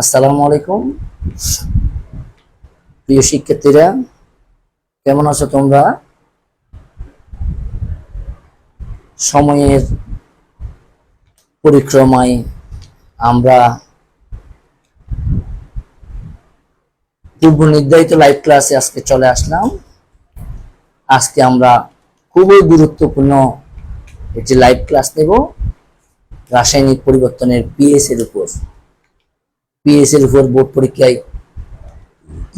আসসালামু আলাইকুম। প্রিয় শিক্ষার্থীরা, কেমন আছো তোমরা? সময়ের পরিক্রমায় আমরা পূর্ব নির্ধারিত লাইভ ক্লাসে আজকে চলে আসলাম। আজকে আমরা খুবই গুরুত্বপূর্ণ একটি লাইভ ক্লাস নেব, রাসায়নিক পরিবর্তনের পিএস এর উপর। পিএস এর উপর বোর্ড পরীক্ষায়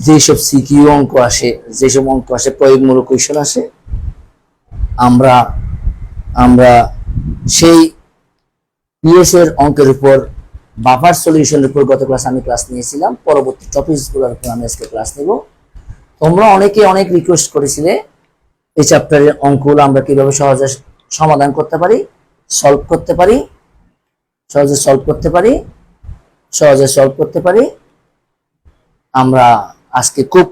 যেসব সিকিউ অঙ্ক আসে, যেসব অঙ্ক আসে, প্রয়োগমূলক কোয়েশন আসে, আমরা আমরা সেই পিএস এর অঙ্কের উপর বাফার সলিউশনের উপর গত ক্লাস আমি ক্লাস নিয়েছিলাম। পরবর্তী টপিকসগুলোর উপর আমি আজকে ক্লাস নেব। তোমরা অনেকে অনেক রিকোয়েস্ট করেছিলে এই চ্যাপ্টারের অঙ্কগুলো আমরা কীভাবে সহজে সমাধান করতে পারি সলভ করতে পারি, সহজে সলভ করতে পারি। সহজে সলভ করতে পারি। আমরা আজকে খুব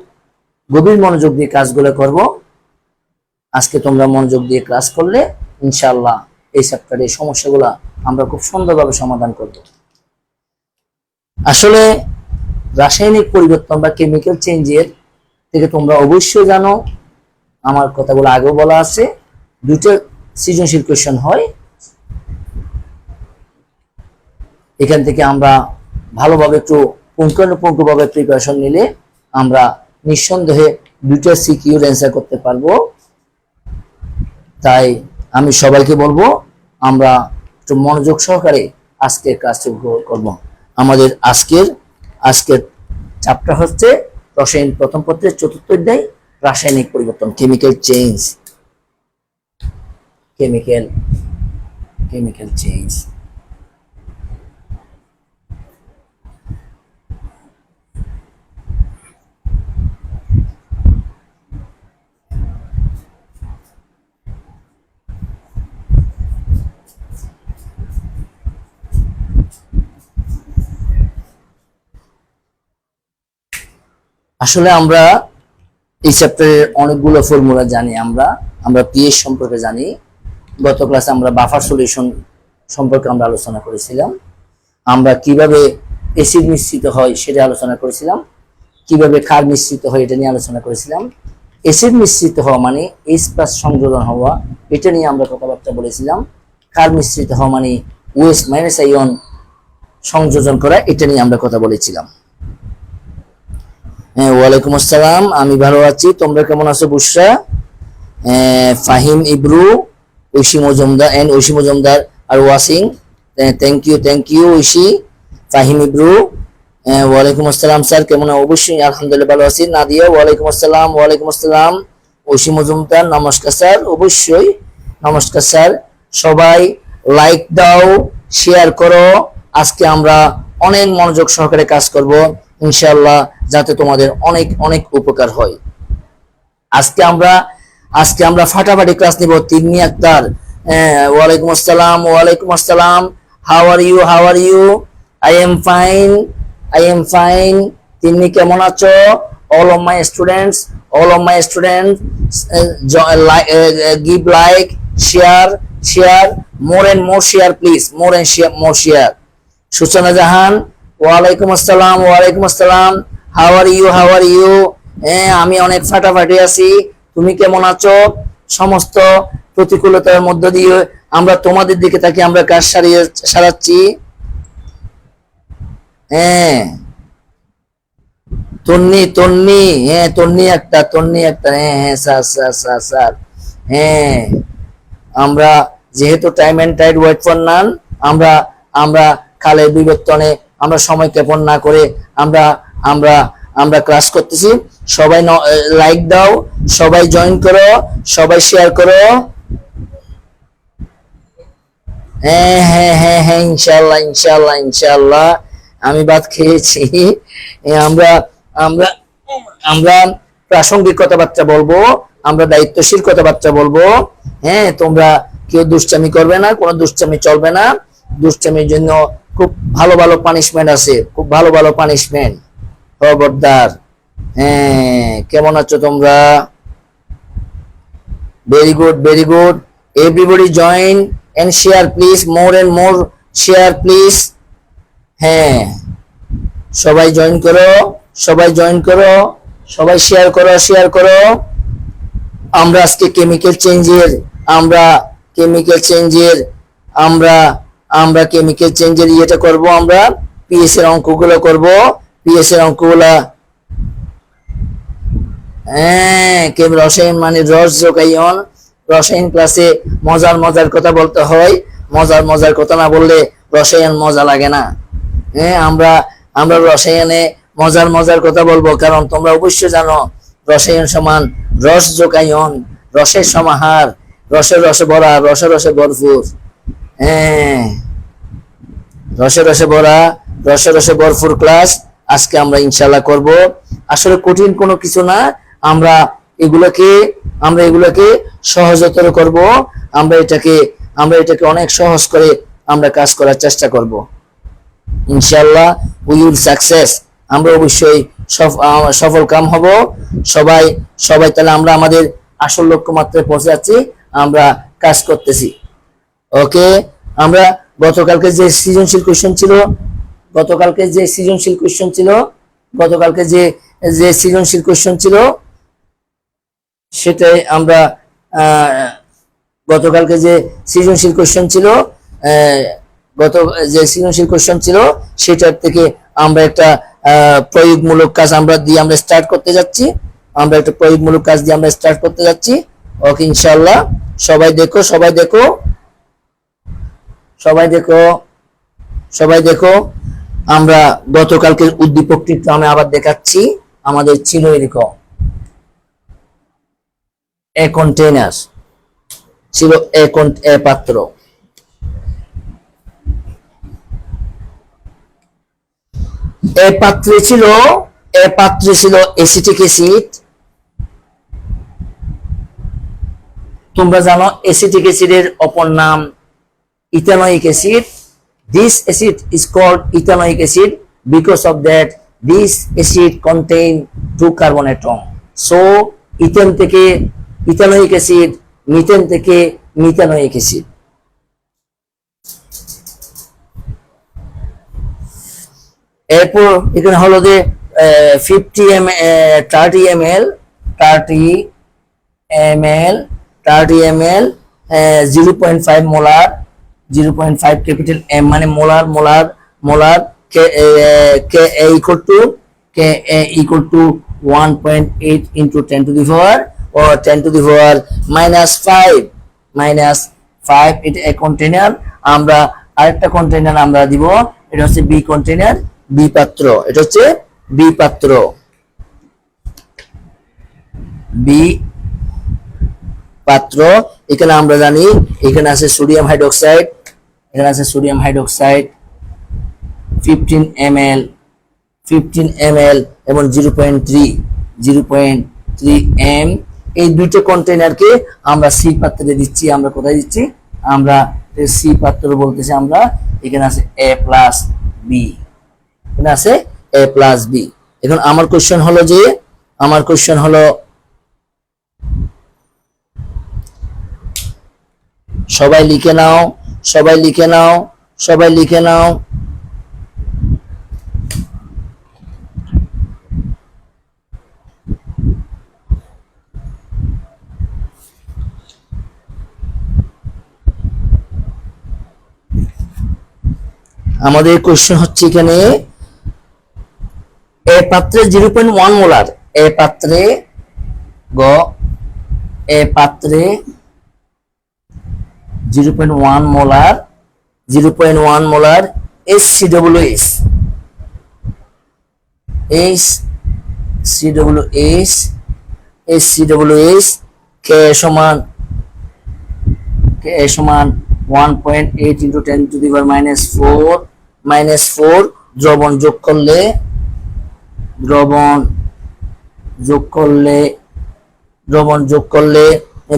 গভীর মনোযোগ দিয়ে কাজগুলো করব। আজকে তোমরা মনোযোগ দিয়ে ক্লাস করলে ইনশাআল্লাহ এই চ্যাপ্টারের সমস্যাগুলো আমরা খুব সুন্দরভাবে সমাধান করব। আসলে রাসায়নিক পরিবর্তন বা কেমিক্যাল চেঞ্জের থেকে তোমরা অবশ্যই জানো, আমার কথাগুলো আগেও বলা আছে দুটো সৃজনশীল কোয়েশন হয়। এখান থেকে আমরা ভালোভাবে একটু পুঙ্খানুপুঙ্খভাবে প্রিপারেশন নিলে আমরা নিঃসন্দেহে দুটো সিকিউর অ্যান্সার করতে পারব। তাই আমি সবাইকে বলব, আমরা একটু মনোযোগ সহকারে আজকের কাজটি করব। আমাদের আজকের আজকের চ্যাপ্টার হচ্ছে রসায়ন প্রথম পত্রের চতুর্থ অধ্যায়, রাসায়নিক পরিবর্তন chemical change chemical chemical change আসলে আমরা এই চ্যাপ্টারের অনেকগুলো ফর্মুলা জানি আমরা আমরা পিএস সম্পর্কে জানি। গত ক্লাসে আমরা বাফার সলিউশন সম্পর্কে আমরা আলোচনা করেছিলাম। আমরা কীভাবে এসিড মিশ্রিত হয় সেটা আলোচনা করেছিলাম। কীভাবে ক্ষার মিশ্রিত হয় এটা নিয়ে আলোচনা করেছিলাম। এসিড মিশ্রিত হওয়া মানে এইচ প্লাস সংযোজন হওয়া, এটা নিয়ে আমরা কথাবার্তা বলেছিলাম। ক্ষার মিশ্রিত হওয়া মানে ওয়েস্ট মাইনাস আইন সংযোজন করা, এটা নিয়ে আমরা কথা বলেছিলাম। ওয়ালাইকুম আসসালাম আমি ভালো আছি। তোমরা কেমন আছো বুসরা? হ্যাঁ, Fahim Ibru Oishi Majumdar and Oishi Majumdar are watching thank you thank you Oishi Fahim Ibru. হ্যাঁ, ওয়ালাইকুম আসসালাম স্যার কেমন অবশ্যই আলহামদুলিল্লাহ ভালো আছি। নাদিয়া ওয়ালাইকুম আসসালাম ওয়ালাইকুম আসসালাম। ঐশী মজুমদার নমস্কার স্যার অবশ্যই নমস্কার স্যার। সবাই লাইক দাও শেয়ার করো। আজকে আমরা অনেক মনোযোগ সহকারে কাজ করব। ইনশাআল্লাহ, যাতে তোমাদের অনেক অনেক উপকার হয়। আজকে আমরা আজকে আমরা ফাটাফাটি ক্লাস নিব। তিন্নি আক্তার ওয়ালাইকুম আসসালাম ওয়ালাইকুম আসসালাম। How are you how are you I am fine I am fine Tinni, কেমন আছো? All of my students all of my students give like share share more and more share please more and more share Suchona Jahan ওয়ালাইকুম আসসালাম ওয়ালাইকুম আসসালাম। How are you how are you হ্যাঁ আমি অনেক ফাটাফাটি আছি। তুমি কেমন আছো? সমস্ত প্রতিকূলতার মধ্য দিয়ে আমরা তোমাদের দিকে তাকি আমরা কাজ সারিয়ে সারাচ্ছি। হ্যাঁ। তন্নি তন্নি হ্যাঁ তন্নি একটা তন্নি একটা হ্যাঁ হ্যাঁ স্যার স্যার স্যার স্যার। হ্যাঁ আমরা যেহেতু time and tide wait for none আমরা আমরা কালের বিবর্তনে আমরা সময় ক্ষেপণ না করে আমরা আমরা আমরা ক্লাস করতেছি। সবাই লাইক দাও, সবাই জয়েন করো, সবাই শেয়ার করো। হ্যাঁ হ্যাঁ হ্যাঁ হ্যাঁ ইনশাল্লাহ ইনশাল্লাহ ইনশাল্লাহ আমি ভাত খেয়েছি। আমরা আমরা আমরা প্রাসঙ্গিক কথাবার্তা বলব, আমরা দায়িত্বশীল কথাবার্তা বলব। হ্যাঁ তোমরা কেউ দুষ্টামি করবে না, কোনো দুষ্টামি চলবে না। দুষ্টামির জন্য খুব ভালো ভালো পানিশমেন্ট আছে, খুব ভালো ভালো পানিশমেন্ট খবরদার। হ্যাঁ কেমন আছো তোমরা? Very good very good everybody join and share please more and more share please হ্যাঁ সবাই জয়েন করো, সবাই জয়েন করো, সবাই শেয়ার করো শেয়ার করো। আমরা আজকে কেমিক্যাল চেঞ্জের আমরা কেমিক্যাল চেঞ্জের আমরা আমরা কেমিক্যাল চেঞ্জের ইয়েটা করব, আমরা পিএস এর অঙ্কগুলো করব। পিএস এর অঙ্কগুলা হ্যাঁ কেম রসায়ন মানে রস যোগায়ন। রসায়ন ক্লাসে মজার মজার কথা বলতে হয়। মজার মজার কথা না বললে রসায়ন মজা লাগে না। হ্যাঁ আমরা আমরা রসায়নে মজার মজার কথা বলব, কারণ তোমরা অবশ্যই জানো, রসায়ন সমান রস যোগায়ন, রসের সমাহার, রসে রসে ভরা, রসে রসে ভরপুর। হ্যাঁ। রসে রসে ভরা, রসে রসে ভরপুর ক্লাস আজকে আমরা ইনশাল্লাহ করব। আসলে কঠিন কোনো কিছু না, আমরা এগুলোকে আমরা এগুলোকে সহজতর করব, আমরা এটাকে আমরা এটাকে অনেক সহজ করে আমরা কাজ করার চেষ্টা করব। ইনশাল্লাহ উই উইল সাকসেস আমরা অবশ্যই সফ- সফল কাম হব। সবাই সবাই তাহলে আমরা আমাদের আসল লক্ষ্যমাত্রায় পৌঁছে যাচ্ছি, আমরা কাজ করতেছি। ওকে, আমরা গতকালকে যে সৃজনশীল কোশ্চেন ছিল, গতকালকে যে সৃজনশীল কোশ্চেন ছিল, গতকালকে যে যে সৃজনশীল কোশ্চেন ছিল, সেটাই আমরা গতকালকে যে সৃজনশীল কোশ্চেন ছিল গত, যে সৃজনশীল কোশ্চেন ছিল, সেটার থেকে আমরা একটা প্রয়োগমূলক কাজ আমরা দিয়ে আমরা স্টার্ট করতে যাচ্ছি। আমরা একটা প্রয়োগমূলক কাজ দিয়ে আমরা স্টার্ট করতে যাচ্ছি। ওকে ইনশাল্লাহ সবাই দেখো সবাই দেখো। সবাই দেখো সবাই দেখো, আমরা গতকালকের উদ্দীপকটি একটু আমি আবার দেখাচ্ছি। আমাদের ছিল এরকম। এ কন্টেনার ছিল এ পাত্র। এ পাত্রে ছিল, এ পাত্রে ছিল এসিটিক অ্যাসিড তোমরা জানো এসিটিক অ্যাসিডের অপর নাম ethanoic acid this acid is called ethanoic acid because of that this acid contain two carbon atom so ethane থেকে ইথানোইক অ্যাসিড মিথেন থেকে মিথানোইক অ্যাসিড এরপর এখানে হলো যে fifty M thirty M L thirty M L thirty M L zero point five molar zero point five capital M মানে molar molar molar, K K, A equal to K, A equal to one point eight into ten to the power O ten to the power minus five minus five এটা এক container আমরা আরেকটা container আমরা দিব, এটা হচ্ছে B container B পাত্র। এটা হচ্ছে বি পাত্র। বি পাত্র। এখানে আমরা জানি, এখানে আছে সোডিয়াম হাইড্রোক্সাইড, এখানে আছে sodium hydroxide, fifteen M L fifteen M L এবং zero point three, zero point three M. এই দুইটা কন্টেনারকে আমরা সি পাত্রে দিচ্ছি, আমরা কোথায় দিচ্ছি? আমরা সি পাত্র বলতেছি আমরা, এখানে আছে এ প্লাস বি। এখানে আছে এ প্লাস বি। এখন আমার কোশ্চেন হলো যে, আমার কোশ্চেন হলো সবাই লিখে নাও, সবাই লিখে নাও, সবাই লিখে নাও। আমাদের কোশ্চেন হচ্ছে এখানে, এ পাত্রে zero point one molar A পাত্রে গ, এ পাত্রে zero point one molar, zero point one molar S C W S. S C W S S C W S K সমান কে সমান one point eight into ten to the power minus four minus four দ্রবণ যোগ করলে, দ্রবণ যোগ করলে, দ্রবণ যোগ করলে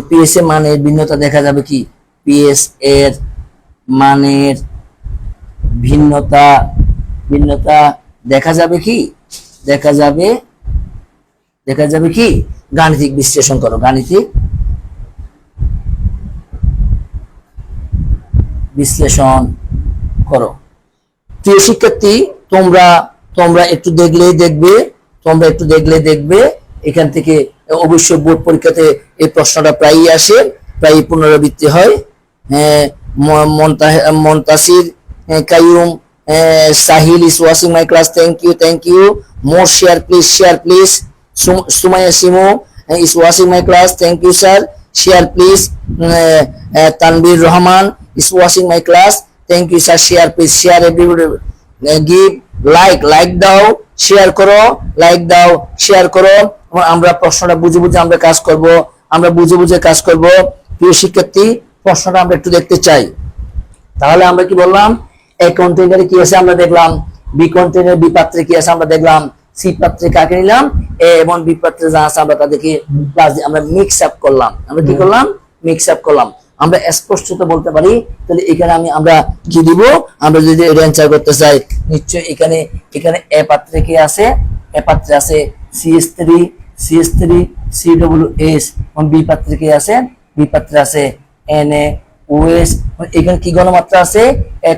পিএস এর মানের ভিন্নতা দেখা যাবে কি? পিএস এর মানের ভিন্নতা ভিন্নতা দেখা যাবে কি? দেখা যাবে দেখা যাবে কি? গাণিতিক বিশ্লেষণ করো, গাণিতিক বিশ্লেষণ করো। প্রিয় শিক্ষার্থী, তোমরা তোমরা একটু দেখলেই দেখবে, তোমরা একটু দেখলে দেখবে, এখান থেকে অবশ্যই বোর্ড পরীক্ষাতে এই প্রশ্নটা প্রায়ই আসে, প্রায়ই পুনরাবৃত্তি হয়। Montasir Kaim Sahil is watching my class thank you thank you more share please share please Sumaiya Simu is watching my class thank you sir share please Tanbir Rahman is watching my class thank you sir share please share everybody give like like দাও share করো like দাও share করো। আমরা প্রশ্নটা বুঝে বুঝে আমরা কাজ করব, আমরা বুঝে বুঝে কাজ করব। প্রিয় শিক্ষার্থী প্রশ্নটা আমরা একটু দেখতে চাই। তাহলে আমরা কি বললাম? এ কন্টেনারে কি আছে আমরা দেখলাম? বি কন্টেনার বি পাত্রে কি আছে আমরা দেখলাম? সি পাত্রে কাকে নিলাম? এ এবং বি পাত্রে যা আছে আমরা তাদেরকে প্লাস আমরা মিক্স আপ করলাম। আমরা কি করলাম? মিক্স আপ করলাম। আমরা স্পষ্টত বলতে পারি তাহলে এখানে আমি আমরা কি দিব? আমরা যদি এটা অ্যান্সার করতে চাই নিশ্চয় এখানে এখানে এ পাত্রে কি আছে? এ পাত্রে আছে CS three CS three C W S এবং বি পাত্রে কি আছে? বি পাত্রে আছে এন ওএস এখানে কি গণমাত্রা আছে? এ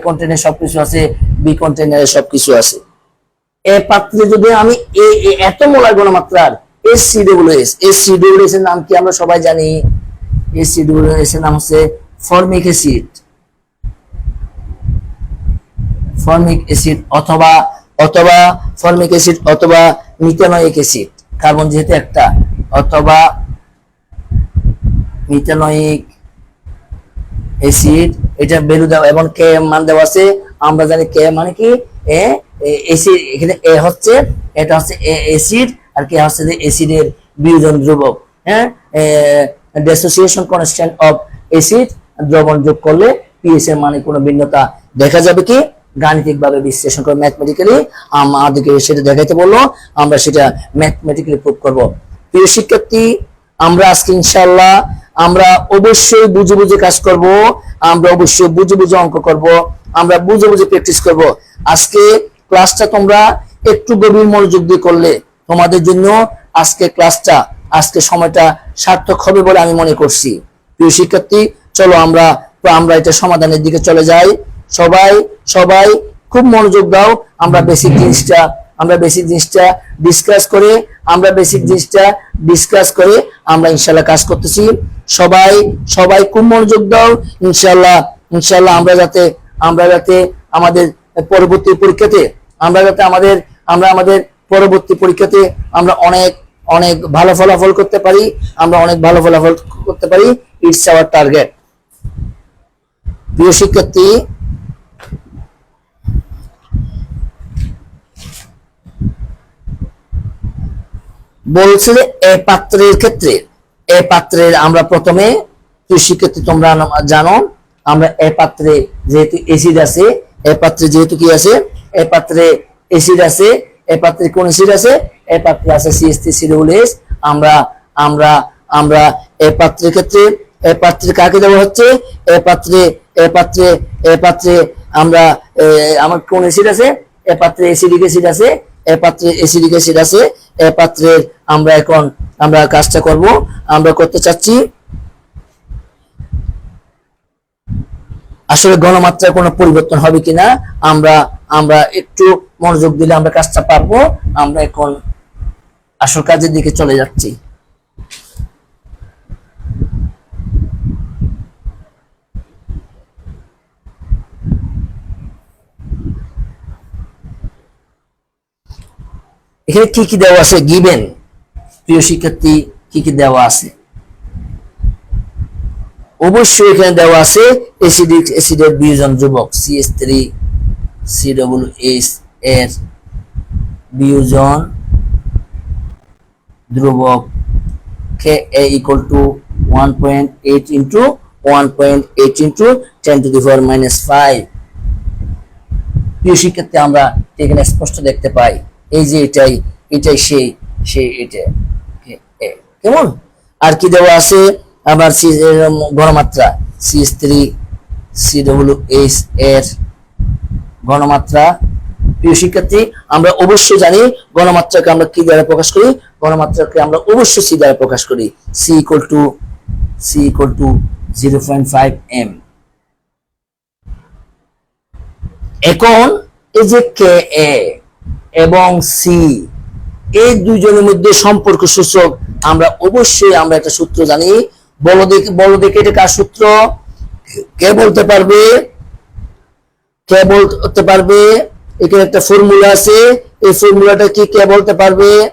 সবকিছু আছে বি কন্টেনারে সবকিছু আছে। এ পাত্রে যদি আমি এ এত molar গণমাত্রার S C W S S C W S এর নাম কি আমরা সবাই জানি? এস সি ডব্লিউ এস এর নাম হচ্ছে ফর্মিক অ্যাসিড ফর্মিক অ্যাসিড অথবা অথবা ফর্মিক অ্যাসিড অথবা মিথানোয়িক অ্যাসিড কার্বন যেহেতু একটা, অথবা মিথানোয়িক অ্যাসিড এটা ভ্যালু দেওয়া এবং কে মান দেওয়া আছে, আমরা জানি কে মানে কি? এ অ্যাসিড এখানে এ হচ্ছে, এটা হচ্ছে এ অ্যাসিড আর কে হচ্ছে যে অ্যাসিডের বিয়োজন ধ্রুবক হ্যাঁ? ডেসোসিয়েশন কনস্ট্যান্ট অফ অ্যাসিড দ্রবণ যোগ করলে পিএস এর মানে কোনো ভিন্নতা দেখা যাবে কি? গাণিতিক ভাবে বিশ্লেষণ করে ম্যাথমেটিক্যালি আমাদেরকে সেটা দেখাইতে বলল, আমরা সেটা ম্যাথমেটিক্যালি প্রুভ করব। প্রিয় শিক্ষার্থী, আমরা আজকে ইনশাল্লাহ আমরা অবশ্যই বুঝে বুঝে কাজ করব, আমরা অবশ্যই বুঝে বুঝে অঙ্ক করব, আমরা বুঝে বুঝে প্র্যাকটিস করব। আজকে ক্লাসটা তোমরা একটু গভীর মনোযোগ দিয়ে করলে তোমাদের জন্য আজকে ক্লাসটা আজকে সময়টা সার্থক হবে বলে আমি মনে করছি। প্রিয় শিক্ষার্থী, চলো আমরা আমরা এটা সমাধানের দিকে চলে যাই। সবাই সবাই খুব মনোযোগ দাও, আমরা বেসিক জিনিসটা আমরা বেসিক জিনিসটা ডিসকাস করে, আমরা বেসিক জিনিসটা ডিসকাস করে আমরা ইনশাল্লাহ কাজ করতেছি। সবাই সবাই খুব মনোযোগ দাও ইনশাল্লাহ ইনশাল্লাহ আমরা যাতে আমরা যাতে আমাদের পরবর্তী পরীক্ষাতে, আমরা যাতে আমাদের, আমরা আমাদের পরবর্তী পরীক্ষাতে আমরা অনেক অনেক ভালো ফলাফল করতে পারি, আমরা অনেক ভালো ফলাফল করতে পারি। ইটস আওয়ার টার্গেট প্রিয় শিক্ষার্থী বলছে যে এ পাত্রের ক্ষেত্রে, এ পাত্রের আমরা প্রথমে শিক্ষার্থী তোমরা জানো, আমরা এ পাত্রে যেহেতু এসিড আছে, এ পাত্রে যেহেতু কি আছে? এ পাত্রে এসিড আছে, এ পাত্রে কোন এসিড আছে? এ পাত্রে আছে সিএসটি সিডুলেস আমরা আমরা আমরা এ পাত্রের ক্ষেত্রে, এ পাত্রে কাকে দেওয়া হচ্ছে? এ পাত্রে এ পাত্রে এ পাত্রে আমরা আমার কোন এসিড আছে? এ পাত্রে এসিডিক অ্যাসিড আছে, এ পাত্রে এসিডিক অ্যাসিড আছে পাত্রের আমরা এখন, আমরা কাজটা করব। আমরা করতে চাচ্ছি, আসলে গণমাত্রায় কোনো পরিবর্তন হবে কিনা, আমরা আমরা একটু মনোযোগ দিলে আমরা কাজটা পারব। আমরা এখন আসল কাজের দিকে চলে যাচ্ছি। এখানে কি কি দেওয়া আছে? গিভেন প্রিয় শিক্ষার্থী, কি কি দেওয়া আছে? অবশ্যই এখানে দেওয়া আছে এসিডিক অ্যাসিডের বিয়োজন ধ্রুবক CS three C double S এর বিয়োজন ধ্রুবক K A equal to one point eight into one point eight into ten to the four minus five প্রিয় শিক্ষার্থী, আমরা এখানে স্পষ্ট দেখতে পাই। এই যে এটাই এটাই সেই সেই এটা। কেমন? আর কি দেওয়া আছে? আবার C গণমাত্রা CS three C W H এর গণমাত্রা প্রিয় শিক্ষার্থী, আমরা অবশ্যই জানি গণমাত্রাকে আমরা কি দ্বারা প্রকাশ করি? গণমাত্রাকে আমরা অবশ্যই সি দ্বারা প্রকাশ করি। C equal to C equal to zero point five M এখন এই যে কে, এ এবং সি এই দুইজনের মধ্যে সম্পর্ক সূচক, আমরা অবশ্যই আমরা একটা সূত্র জানি। বলো দেখে বলো দেখে এটা কার সূত্র? কে বলতে পারবে? কে বলতে পারবে? এখানে একটা ফর্মুলা আছে। এই ফর্মুলাটা কি কে বলতে পারবে?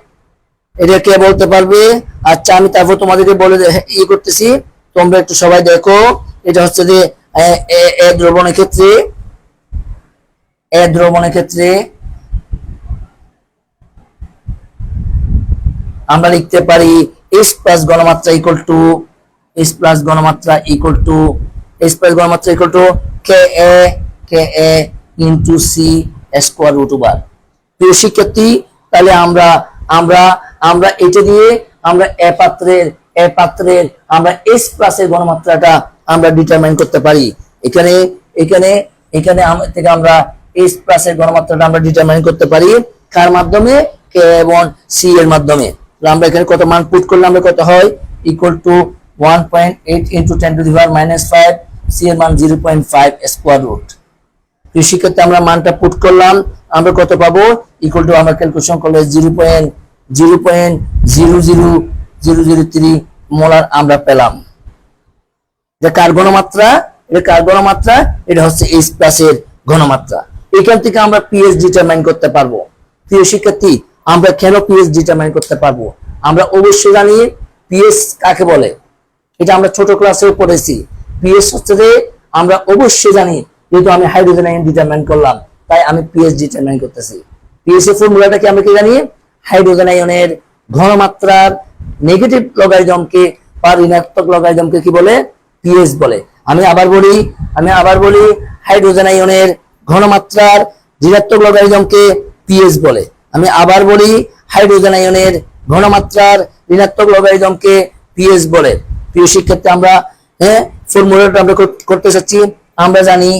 এটা কে বলতে পারবে? আচ্ছা আমি তারপর তোমাদেরকে বলে দে- ই করতেছি। তোমরা একটু সবাই দেখো। এটা হচ্ছে যে এ দ্রবণের ক্ষেত্রে, এ দ্রবণের ক্ষেত্রে আমরা লিখতে পারি এস প্লাস গণমাত্রা ইকুয়াল টু এস প্লাস গণমাত্রা equal to S plus গণমাত্রা equal to K A K A into C square root over প্রিয় শিক্ষার্থী, তাহলে আমরা আমরা আমরা এটা দিয়ে আমরা এ পাত্রের এ পাত্রের, আমরা এস প্লাসের গণমাত্রাটা আমরা ডিটারমাইন করতে পারি। এখানে এখানে এখানে থেকে আমরা এস প্লাসের গণমাত্রাটা আমরা ডিটারমাইন করতে পারি কার মাধ্যমে? কে এবং সি এর মাধ্যমে। আমরা এখানে কত মান পুট করলে আমরা কত হয়? Equal to one point eight into ten to the power minus five C এর মান zero point five square root কৃষিক্ষেত্রে আমরা মানটা পুট করলাম, আমরা কত পাবো? ইকুয়াল টু আমরা ক্যালকুলেশন করলে zero point zero point zero zero zero zero three molar আমরা পেলাম। এটা কার ঘনমাত্রা? এটা কার ঘনমাত্রা? এটা হচ্ছে এইচ প্লাসের ঘনমাত্রা। এখান থেকে আমরা পিএইচ ডিটারমাইন করতে পারব। প্রিয় শিক্ষার্থী আমরা কেন পিএইচ ডিটারমাইন করতে পারব? আমরা অবশ্যই জানি পিএস কাকে বলে? এটা আমরা ছোট ক্লাসেও পড়েছি। পিএস হচ্ছে যে আমরা অবশ্যই জানি যেহেতু আমি হাইড্রোজেন আয়ন ডিটারমাইন করলাম, তাই আমি পিএইচ ডিটারমাইন করতেছি। পিএইচ এর ফর্মুলাটা কি আমরা কি জানি? হাইড্রোজেন আয়নের ঘনমাত্রার নেগেটিভ লগারিদমকে বা ঋণাত্মক লগারিদমকে কি বলে? পিএস বলে। আমি আবার বলি, আমি আবার বলি হাইড্রোজেন আয়নের ঘনমাত্রার ঋণাত্মক লগারিদমকে পিএইচ বলে। আমি আবার বলি হাইড্রোজেন আয়নের ঘনমাত্রার ঋণাত্মক লগারিদমকে পিএস বলে। প্রিয় শিক্ষার্থী আমরা হ্যাঁ ফর্মুলাটা আমরা করতে চাচ্ছি। আমরা জানি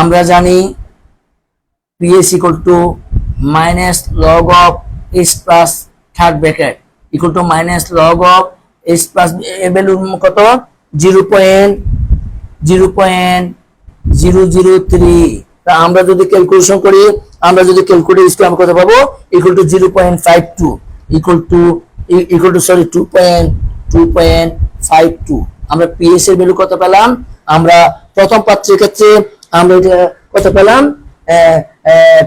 আমরা জানি PS equal to minus log of S plus third bracket equal to minus log of S plus value কত? Zero point zero point zero zero three তা আমরা যদি ক্যালকুলেশন করি, আমরা যদি ক্যালকুলেট স্কোয়ার আমরা কত পাবো? Equal to zero point five two equal to equal to sorry two point two point five two আমরা পিএস এর ভ্যালু কত পেলাম? আমরা প্রথম পাত্রের ক্ষেত্রে আমরা এটা কত পেলাম?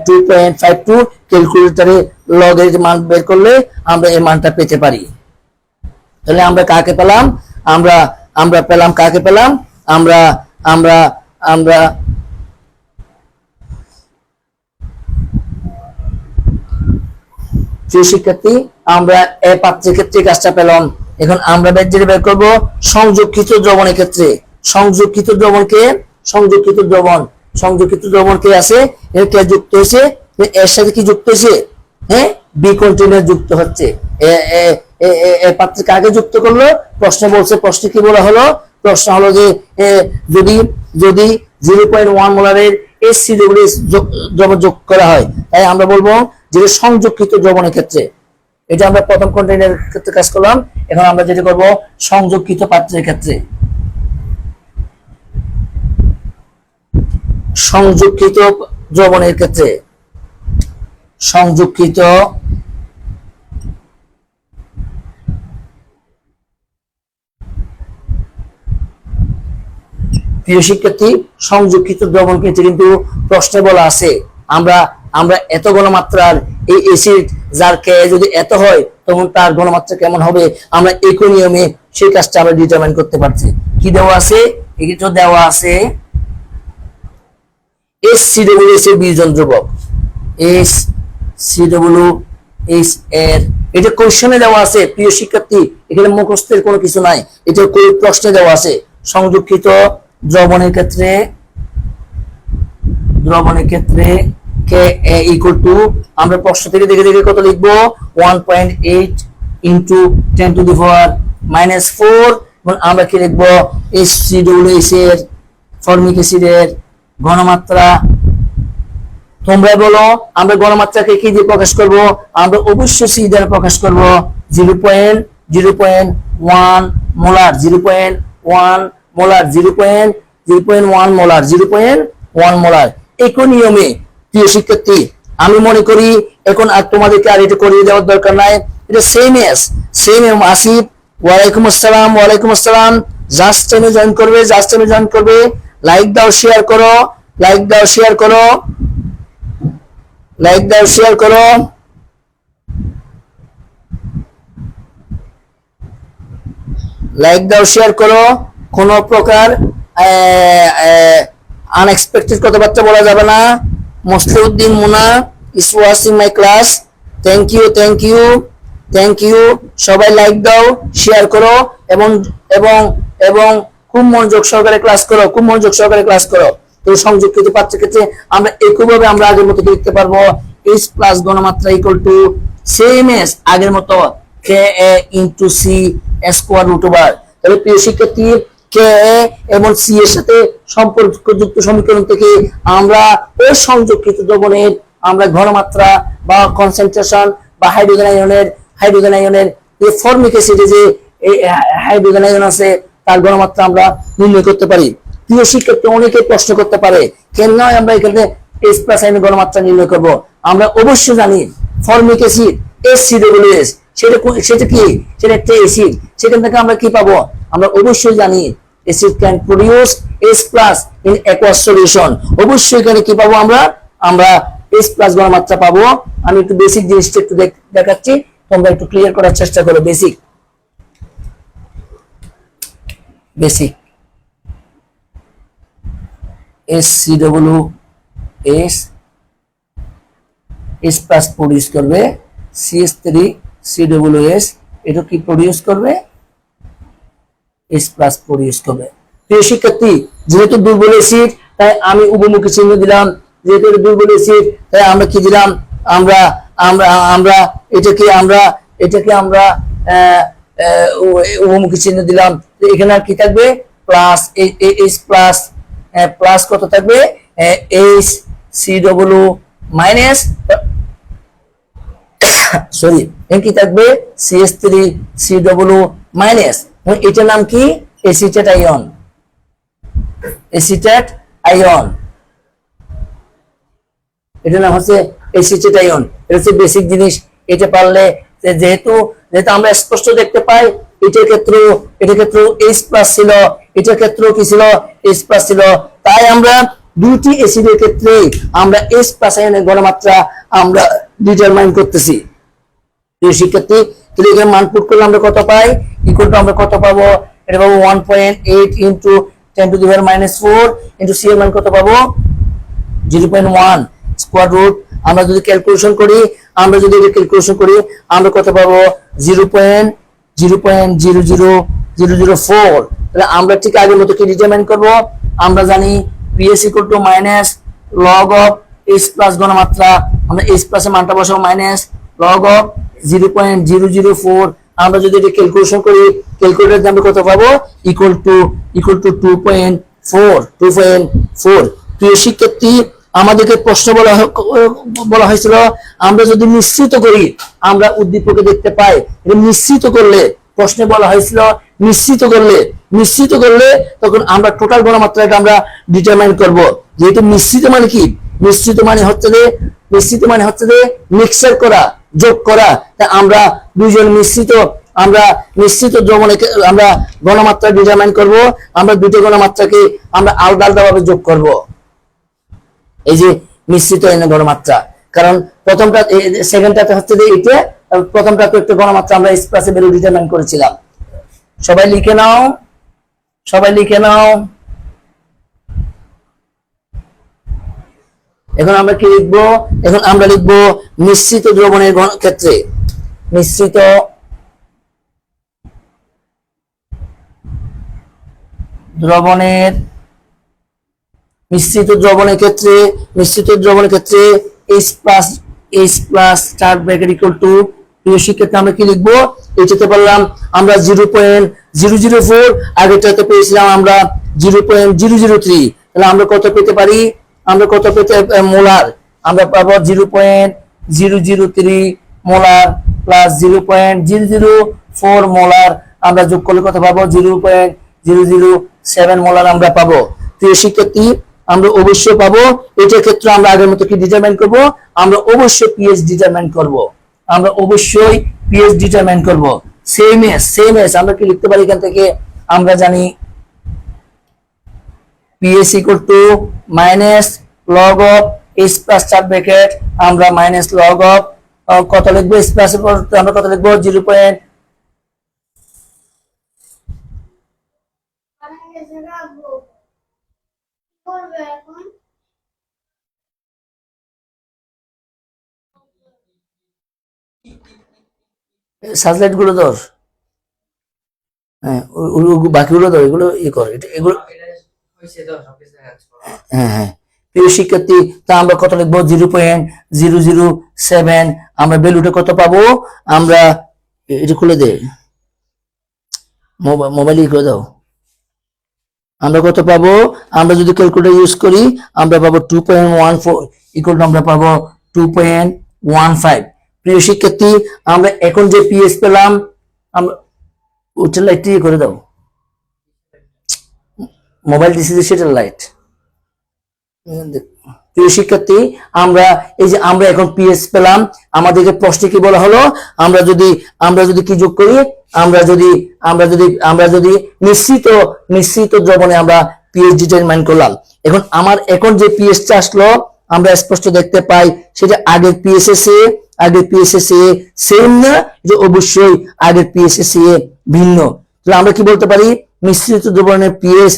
টু পয়েন্ট ফাইভ টু ক্যালকুলেটারে লগের মান বের করলে আমরা এই মানটা পেতে পারি। তাহলে আমরা কাকে পেলাম? আমরা আমরা পেলাম কাকে পেলাম? আমরা আমরা আমরা প্রিয় শিক্ষার্থী আমরা এ পাত্রের ক্ষেত্রে কাজটা পেলাম, এখন আমরা যেটা বের করব সংযুক্ত দ্রবণের ক্ষেত্রে। সংযুক্ত দ্রবণকে সংযুক্ত দ্রবণ। সংযুক্ত দ্রবণ কে আছে? কে যুক্ত হয়েছে? এর সাথে কি যুক্ত হয়েছে? হ্যাঁ? বি কন্টেনার যুক্ত হচ্ছে। পাত্রে কাকে যুক্ত করল? প্রশ্ন বলছে, প্রশ্ন কি বলা হলো? প্রশ্ন হলো যে যদি যদি জিরো পয়েন্ট ওয়ান মোলারের এস সি দ্রবণ যোগ করা হয়, তাই আমরা বলব যে সংযুক্ত দ্রবণের ক্ষেত্রে। এটা আমরা প্রথম কন্টেনারের ক্ষেত্রে কাজ করলাম, এখন আমরা যেটা করব সংযুক্ত পাত্রের ক্ষেত্রে। সংযুক্ত দ্রবণের ক্ষেত্রে। সংযুক্ত প্রিয় শিক্ষার্থী সংযুক্ত দ্রবণ কিন্তু প্রশ্নে বলা আছে, আমরা আমরা এত ঘনমাত্রার এই এসিড যার কে যদি এত হয়, তখন তার গণমাত্রা কেমন হবে? আমরা একই নিয়মে সেই কাজটা আমরা ডিটারমাইন করতে পারছি। কি দেওয়া আছে? এক্ষেত্রে দেওয়া আছে এস সি ডব্লিউ এস এর বীজজন ধ্রুবক এস সি ডব্লিউ এস এর এটা কোশ্চেনে দেওয়া আছে, প্রিয় শিক্ষার্থী, এখানে মুখস্থের কোনো কিছু নাই। এটা প্রশ্নে দেওয়া আছে, সংযুক্ত দ্রবণের ক্ষেত্রে দ্রবণের ক্ষেত্রে কে ইকুয়াল টু আমরা প্রশ্ন থেকে দেখে দেখে কত লিখব? One point eight into ten to the power minus four আমরা কি লিখব? এস সি এর ফর্মিক অ্যাসিডের ঘনমাত্রা। তোমরা বলো, আমরা গণমাত্রাকে কি দিয়ে প্রকাশ করব? আমরা অবশ্যই সি দ্বারা প্রকাশ করব। Zero point zero point one molar, zero point one molar, zero point zero point one molar, zero point one molar. একই নিয়মে প্রিয় শিক্ষার্থী, আমি মনে করি এখন আর তোমাদেরকে আর এটা করিয়ে দেওয়ার দরকার নাই। এটা same as same M Asif, ওয়ালাইকুম আসসালাম ওয়ালাইকুম আসসালাম। জাস্ট টাইমে জয়েন করবে জাস্ট টাইমে জয়েন করবে। লাইক দাও শেয়ার করো লাইক দাও শেয়ার করো। লাইক দাও শেয়ার করো। লাইক দাও শেয়ার করো। কোনো প্রকার আনএক্সপেক্টেড কথাবার্তা বলা যাবে না। Mosliuddin Muna is watching my class thank you thank you thank you সবাই লাইক দাও শেয়ার করো, এবং এবং এবং খুব মনোযোগ সহকারে ক্লাস করো, খুব মনোযোগ সহকারে ক্লাস করো। তো সংযুক্ত পাত্রের ক্ষেত্রে আমরা একইভাবে আমরা আগের মতো লিখতে পারব? এইচ প্লাস গণমাত্রা ইকুয়াল টু সেম এস আগের মতো K A into C square root over তাহলে প্রিয় শিক্ষার্থী কে, এবং সি এর সাথে সম্পর্কযুক্ত সমীকরণ থেকে আমরা ওই সংযুক্ত দ্রবণের আমরা ঘনমাত্রা বা কনসেন্ট্রেশন বা হাইড্রোজেন আয়নের হাইড্রোজেন আয়নের এই ফর্মিক অ্যাসিডে যে হাইড্রোজেন আয়ন আছে, তার ঘনমাত্রা আমরা নির্ণয় করতে পারি। প্রিয় শিক্ষার্থী, অনেকে প্রশ্ন করতে পারে, কেন নয় আমরা এখানে এস প্লাস আইনের ঘনমাত্রা নির্ণয় করব? আমরা অবশ্যই জানি formic acid S C W S সেটা সেটা কি? সেটা একটা অ্যাসিড সেখান থেকে আমরা কি পাবো? আমরা অবশ্যই জানি acid can produce S plus in aqueous solution অবশ্যই এখানে কি পাবো আমরা? আমরা এস প্লাস ঘনমাত্রা পাবো। আমি একটু বেসিক জিনিসটা একটু দেখ- দেখাচ্ছি। তোমরা একটু ক্লিয়ার করার চেষ্টা করো basic basic S C W S S plus produce করবে। CS three C W S এটা কি প্রডিউস করবে? এস প্লাস প্রডিউস করবে। প্রিয় শিক্ষার্থী, যেহেতু দুর্বল অ্যাসিড তাই আমি উপমুখী চিহ্ন দিলাম। যেহেতু এটা দুর্বল অ্যাসিড তাই আমরা কি দিলাম? আমরা আমরা আমরা এটাকে আমরা এটাকে আমরা উপমুখী চিহ্ন দিলাম। এখানে আর কি থাকবে? প্লাস এইচ প্লাস প্লাস কত থাকবে? H C W minus sorry কি থাকবে? CS three C W minus এটার নাম কি? এসিটেট আইন এসিটেট আইন এটার নাম হচ্ছে এসিটেট আইন এটা হচ্ছে বেসিক জিনিস। এটা পারলে যেহেতু যেহেতু আমরা স্পষ্ট দেখতে পাই এটার ক্ষেত্রে এটার ক্ষেত্রে এইচ প্লাস ছিল। এটার ক্ষেত্রেও কি ছিল? এইচ প্লাস ছিল। তাই আমরা দুটি এসিডের ক্ষেত্রে আমরা এইচ প্লাস আয়নের গণমাত্রা আমরা ডিটারমাইন করতেছি। শিক্ষার্থী তাহলে এখানে মান পুট করলে আমরা কত পাই? ইকুয়াল টু আমরা কত পাবো? এটা পাবো one point eight into ten to the power minus four into C এর মান কত পাবো? Zero point one square root আমরা যদি ক্যালকুলেশন করি, আমরা যদি এটা ক্যালকুলেশন করি, আমরা কত পাবো? Zero point zero point zero zero zero zero four তাহলে আমরা ঠিক আগের মতো কি ডিটারমাইন করব? আমরা জানি PS equal to minus log of S plus ঘনমাত্রা, আমরা এস প্লাস এর মানটা বসাবো minus log of zero point zero zero four আমরা যদি এটা ক্যালকুলেশন করি ক্যালকুলেটার আমরা কত পাবো? Equal to equal to two point four two point four প্রিয় শিক্ষার্থী, আমাদেরকে প্রশ্ন বলা বলা হয়েছিল, আমরা যদি নিশ্চিত করি, আমরা উদ্দীপকে দেখতে পাই। মিশ্রিত করলে, প্রশ্নে বলা হয়েছিল, নিশ্চিত করলে নিশ্চিত করলে তখন আমরা টোটাল গণমাত্রাটা আমরা ডিটারমাইন করব। যেহেতু নিশ্চিত মানে কি? নিশ্চিত মানে হচ্ছে যে মিশ্রিত মানে হচ্ছে যে মিক্সার করা। যোগ করা আমরা দুইজন মিশ্রিত, আমরা মিশ্রিত দ্রবণে আমরা গণমাত্রা ডিটারমাইন করব, আমরা দুটো গণমাত্রাকে আমরা আলাদা আলাদা ভাবে যোগ করব। এই যে মিশ্রিত গণমাত্রা, কারণ প্রথমটা সেকেন্ডটাতে হচ্ছে যে এটা প্রথমটা তো একটু গণমাত্রা আমরা স্প্লাসে বেরো ডিটারমাইন করেছিলাম। সবাই লিখে নাও, সবাই লিখে নাও। এখন আমরা কি লিখব? এখন আমরা লিখব মিশ্রিত দ্রবণের ক্ষেত্রে। মিশ্রিত দ্রবণের মিশ্রিত দ্রবণের ক্ষেত্রে, মিশ্রিত দ্রবণের ক্ষেত্রে H plus H plus star bracket equal to প্রিয় শিক্ষার্থী আমরা কি লিখব? এটাতে পারলাম আমরা zero point zero zero four আগেটাতে পেয়েছিলাম আমরা zero point zero zero three তাহলে আমরা কত পেতে পারি? আমরা কত পেতে মোলার? আমরা পাবো zero point zero zero three molar plus zero point zero zero four molar. আমরা যোগ করলে কত পাবো? Zero point zero zero seven molar আমরা পাবো। প্রিয় শিক্ষার্থী, আমরা অবশ্যই পাবো। এটার ক্ষেত্রে আমরা আগের মতো কি ডিটারমাইন করব? আমরা অবশ্যই পিএস ডিটারমাইন করব। আমরা অবশ্যই পিএস ডিটারমাইন করব। সেম এস সেম এস আমরা কি লিখতে পারি এখান থেকে? আমরা জানি PS equal to minus log of S চার ব্র্যাকেট আমরা মাইনাস লগ অফ কত লিখব? এস আমরা কত লিখব? জিরো পয়েন্ট সাজলাইটগুলো ধর। হ্যাঁ বাকিগুলো ধর, এগুলো ই কর। এগুলো হ্যাঁ হ্যাঁ। প্রিয় শিক্ষার্থী, তা আমরা কত লিখব? Zero point zero zero seven আমরা কত পাবো? আমরা, এটা খুলে দে। মোবাইল মোবাইল করে দাও। আমরা কত পাবো? আমরা যদি ক্যালকুলেটর ইউজ করি, আমরা পাবো two point one four equal আমরা পাবো টু পয়েন্ট ওয়ান ফাইভ প্রিয় শিক্ষার্থী, আমরা এখন যে পিএস পেলাম, আমরা ওইটা লাইট ইয়ে করে দাও। মোবাইল যে সেটার লাইট প্রিয় শিক্ষার্থী, আমরা এই যে আমরা এখন পিএস পেলাম, আমাদেরকে প্রশ্নে কি বলা হলো? আমরা যদি আমরা যদি কি যোগ করি? আমরা যদি আমরা যদি আমরা যদি মিশ্রিত মিশ্রিত দ্রবণে আমরা পিএস ডিটারমাইন করলাম। এখন আমার, এখন যে পিএসটা আসলো, আমরা স্পষ্ট দেখতে পাই, সেটা আগের পিএসএস এ, আগের পিএসএস এ সেম না, যে অবশ্যই আগের পিএসএস এ ভিন্ন। তাহলে আমরা কি বলতে পারি? মিশ্রিত দ্রবণের পিএস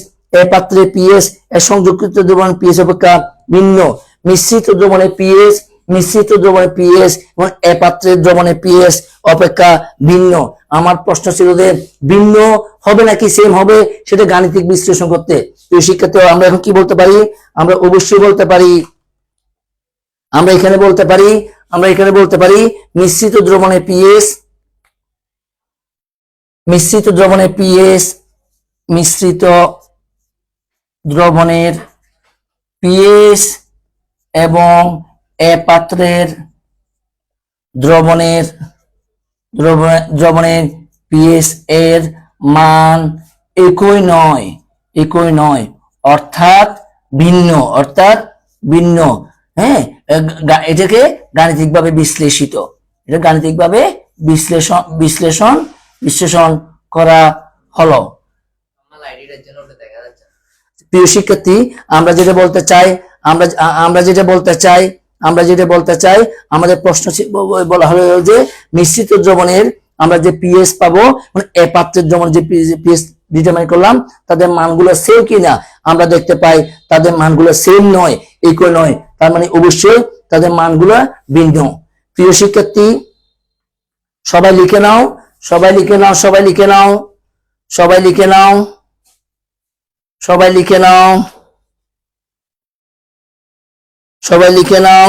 পাত্রে পিএস এর সংযুক্ত দ্রবণ পিএস অপেক্ষা ভিন্ন। মিশ্রিত দ্রবণে পিএস, মিশ্রিত দ্রবণে পিএস এবং এ পাত্রের দ্রবণের পিএস অপেক্ষা ভিন্ন। আমার প্রশ্ন ছিল যে, ভিন্ন হবে নাকি সেম হবে সেটা গাণিতিক বিশ্লেষণ করতে। প্রিয় শিক্ষার্থী, আমরা এখন কি বলতে পারি? আমরা অবশ্যই বলতে পারি, আমরা এখানে বলতে পারি, আমরা এখানে বলতে পারি মিশ্রিত দ্রবণে পিএস, মিশ্রিত দ্রবণে পিএস, মিশ্রিত দ্রবণের পিএস এবং এ দ্রবণের দ্রবণ- দ্রবণের পিএস এর মান একই নয় একই নয়, অর্থাৎ ভিন্ন অর্থাৎ ভিন্ন হ্যাঁ? এটাকে গাণিতিকভাবে বিশ্লেষিত, এটা গাণিতিকভাবে বিশ্লেষণ বিশ্লেষণ বিশ্লেষণ করা হলো। প্রিয় শিক্ষার্থী, আমরা যেটা বলতে চাই, আমরা আমরা যেটা বলতে চাই, আমরা যেটা বলতে চাই, আমাদের প্রশ্ন বলা হলো যে মিশ্রিত দ্রবণের আমরা যে পিএস পাবো মানে এ পাত্রের দ্রবণ যে পিএস ডিটারমাইন করলাম, তাদের মানগুলো সেম কিনা? আমরা দেখতে পাই তাদের মানগুলো সেম নয়, একই নয়, তার মানে অবশ্যই তাদের মানগুলো ভিন্ন। প্রিয় শিক্ষার্থী, সবাই লিখে নাও, সবাই লিখে নাও, সবাই লিখে নাও, সবাই লিখে নাও। সবাই লিখে নাও। সবাই লিখে নাও।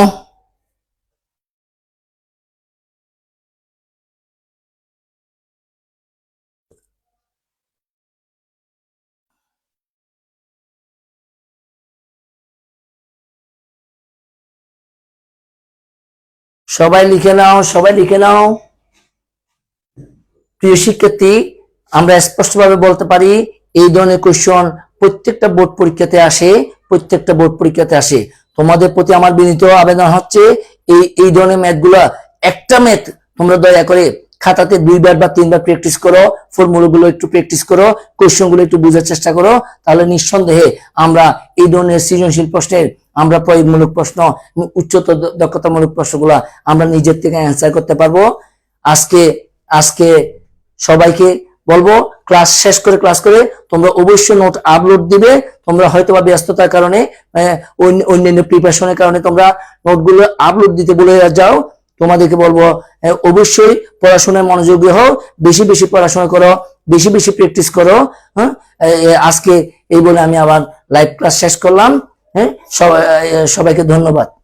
সবাই লিখে নাও, সবাই লিখে নাও। প্রিয় শিক্ষার্থী, আমরা স্পষ্টভাবে বলতে পারি, এই ধরনের কোশ্চন প্রত্যেকটা বোর্ড পরীক্ষাতে আসে, প্রত্যেকটা বোর্ড পরীক্ষাতে আসে। তোমাদের প্রতি আমার বিনীত আবেদন হচ্ছে, এই এই ধরনের ম্যাথগুলা একটা ম্যাথ তোমরা দয়া করে খাতাতে দুইবার বা তিনবার প্র্যাকটিস করো ফর্মুলা গুলো একটু প্র্যাকটিস করো কোশ্চেনগুলো একটু বোঝার চেষ্টা করো, তাহলে নিঃসন্দেহে আমরা এই ধরনের সৃজনশীল প্রশ্নের আমরা প্রয়োগমূলক প্রশ্ন, উচ্চতর দক্ষতামূলক প্রশ্নগুলা আমরা নিজের থেকে অ্যান্সার করতে পারব। আজকে আজকে সবাইকে বলব ক্লাস শেষ করে ক্লাস করে তোমরা অবশ্যই নোট আপলোড দিবে। তোমরা হয়তো বা ব্যস্ততার কারণে অন্য- অন্যান্য প্রিপারেশনের কারণে তোমরা নোটগুলো আপলোড দিতে বলে যাও। তোমাদেরকে বলব অবশ্যই পড়াশোনায় মনোযোগী হও, বেশি বেশি পড়াশোনা করো, বেশি বেশি প্র্যাকটিস করো হ্যাঁ? আজকে এই বলে আমি আবার লাইভ ক্লাস শেষ করলাম হ্যাঁ? সবাই- সবাইকে ধন্যবাদ।